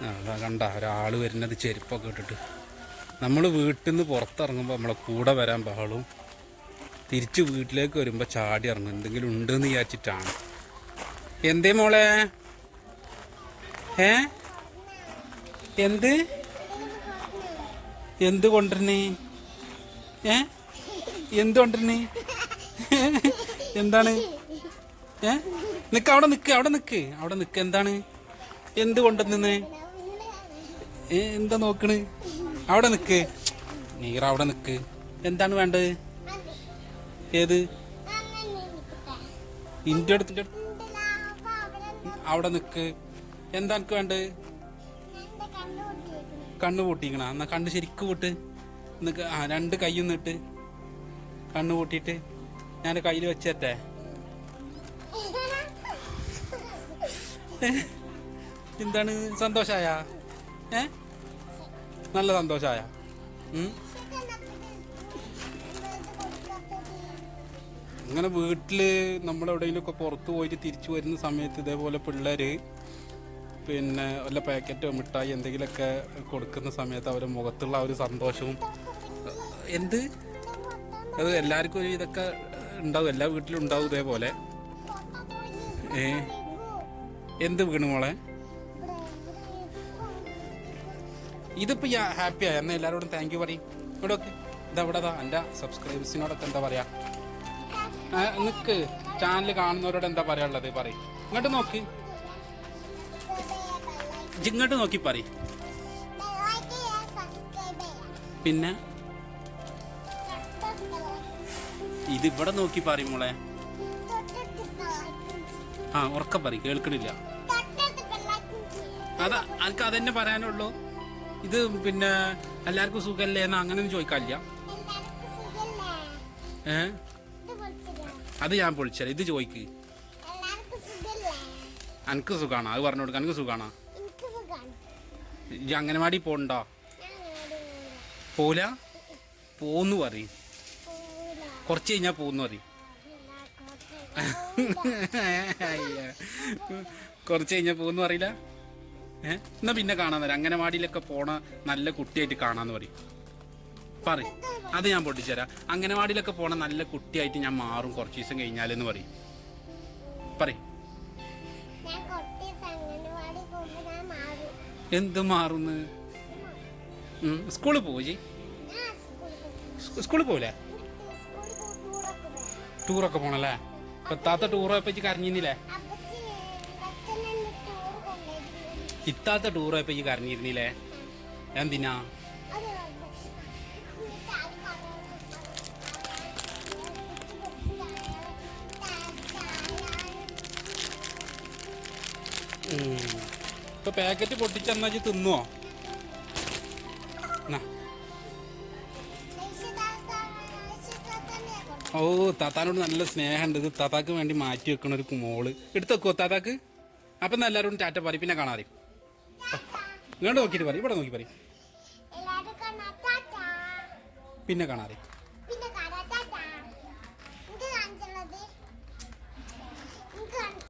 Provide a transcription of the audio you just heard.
അതാ കണ്ട ഒരാൾ വരുന്നത് ചെരുപ്പൊക്കെ ഇട്ടിട്ട്. നമ്മൾ വീട്ടിൽ നിന്ന് പുറത്തിറങ്ങുമ്പോൾ നമ്മളെ കൂടെ വരാൻ ബഹളും. തിരിച്ച് വീട്ടിലേക്ക് വരുമ്പോൾ ചാടി ഇറങ്ങും. എന്തെങ്കിലും ഉണ്ടെന്ന് വിചാരിച്ചിട്ടാണ്. എന്തേ മോളെ? ഏ? എന്ത്? എന്ത് കൊണ്ടിരുന്നേ ഏ? എന്ത് കൊണ്ടിരുന്നേ എന്താണ്? ഏ? നിക്ക് അവിടെ നിൽക്ക് അവിടെ നിൽക്ക് അവിടെ നിൽക്ക് എന്താണ്? എന്ത് കൊണ്ടുവന്നേ എന്താ നോക്കണ്? അവിടെ നിക്ക്. നീറ അവിടെ നിക്ക്. എന്താണ് വേണ്ടത്? ഏത്? ഇന്റെ അടുത്തിന്റെ അവിടെ നിക്ക്. എന്താ എനിക്ക് വേണ്ടത്? കണ്ണ് പൊട്ടിക്കണ. എന്നാ കണ്ണ് ശരിക്കും പൊട്ട്. നിക്ക് ആ രണ്ട് കൈയും ഇട്ട് കണ്ണ് പൂട്ടിയിട്ട് ഞാൻ കയ്യിൽ വെച്ചേറ്റേ എന്താണ്? സന്തോഷായ? ഏ? നല്ല സന്തോഷമായ? അങ്ങനെ വീട്ടിൽ നമ്മളെവിടെയെങ്കിലും ഒക്കെ പുറത്ത് പോയിട്ട് തിരിച്ചു വരുന്ന സമയത്ത് ഇതേപോലെ പിള്ളേര് പിന്നെ വല്ല പാക്കറ്റോ മിഠായി എന്തെങ്കിലുമൊക്കെ കൊടുക്കുന്ന സമയത്ത് അവരുടെ മുഖത്തുള്ള ആ ഒരു സന്തോഷവും എന്ത്? അത് എല്ലാവർക്കും ഒരു ഇതൊക്കെ ഉണ്ടാവും എല്ലാ വീട്ടിലും ഉണ്ടാവും ഇതേപോലെ. ഏ? എന്ത് വീണു മോളെ? ഇതിപ്പോ ഹാപ്പി ആയ. എന്നാൽ എല്ലാവരോടും താങ്ക് യു പറയും. ഇവിടെ ഒക്കെ ഇതാ ഇവിടെ ഇതാ എന്റെ സബ്സ്ക്രൈബേഴ്സിനോടൊക്കെ എന്താ പറയുക നിൽക്ക് ചാനൽ കാണുന്നവരോട് എന്താ പറയാനുള്ളത് പറയും. ഇങ്ങോട്ട് നോക്ക്. ഇങ്ങോട്ട് നോക്കി പറ പിന്നെ? ഇത് ഇവിടെ നോക്കി പറയും മോളെ. ആ ഉറക്കം പറയും. കേൾക്കണില്ല. അതാ എനിക്ക് അതന്നെ പറയാനുള്ളൂ. ഇത് പിന്നെ എല്ലാവർക്കും സുഖല്ലേ എന്ന് അങ്ങനെയൊന്നും ചോദിക്കാനില്ല. ഏ? അത് ഞാൻ പൊളിച്ചല്ലേ ഇത് ചോദിക്ക്. എനിക്ക് സുഖാണോ? അത് പറഞ്ഞു കൊടുക്കാം. എനിക്ക് സുഖാണോ. ഈ അംഗനവാടി പോണ്ടോ? പോല? പോന്ന് പറയും. കുറച്ച് കഴിഞ്ഞാൽ പോന്ന് പറയും. കുറച്ച് കഴിഞ്ഞാൽ പോന്ന് പറയില്ല? ഏ? എന്നാ പിന്നെ കാണാൻ തരാം അംഗനവാടിയിലൊക്കെ പോണ നല്ല കുട്ടിയായിട്ട് കാണാന്ന് പറയും. പറ അത് ഞാൻ പൊട്ടിച്ചുതരാം അംഗനവാടിയിലൊക്കെ പോണ നല്ല കുട്ടിയായിട്ട് ഞാൻ മാറും കുറച്ച് ദിവസം കഴിഞ്ഞാലെന്ന് പറയും. പറയും. എന്ത് മാറുന്ന്? സ്കൂളിൽ ഞാൻ സ്കൂളിൽ പോവില്ലേ ടൂറൊക്കെ പോണല്ലേ? ഇപ്പൊ താത്ത ടൂർ പോയപ്പോ കരഞ്ഞിരുന്നില്ലേ ഇത്താത്ത ടൂർ പോയപ്പോ ഈ കരഞ്ഞിരുന്നില്ലേ? എന്തിനാ. ഇപ്പൊ പാക്കറ്റ് പൊട്ടിച്ചെന്നാ തിന്നോ. ഓ താത്താനോട് നല്ല സ്നേഹമുണ്ട് ഇത് താത്താക്ക് വേണ്ടി മാറ്റി വെക്കണ ഒരു മോൾ. എടുത്തു വെക്കുവോ താത്താക്ക്. അപ്പൊ എന്നാ എല്ലാവരോടും ടാറ്റ പറയും പിന്നെ കാണാറി. ഇങ്ങോട്ട് നോക്കിയിട്ട് പറയും ഇവിടെ നോക്കി പറയും. പിന്നെ കാണാറി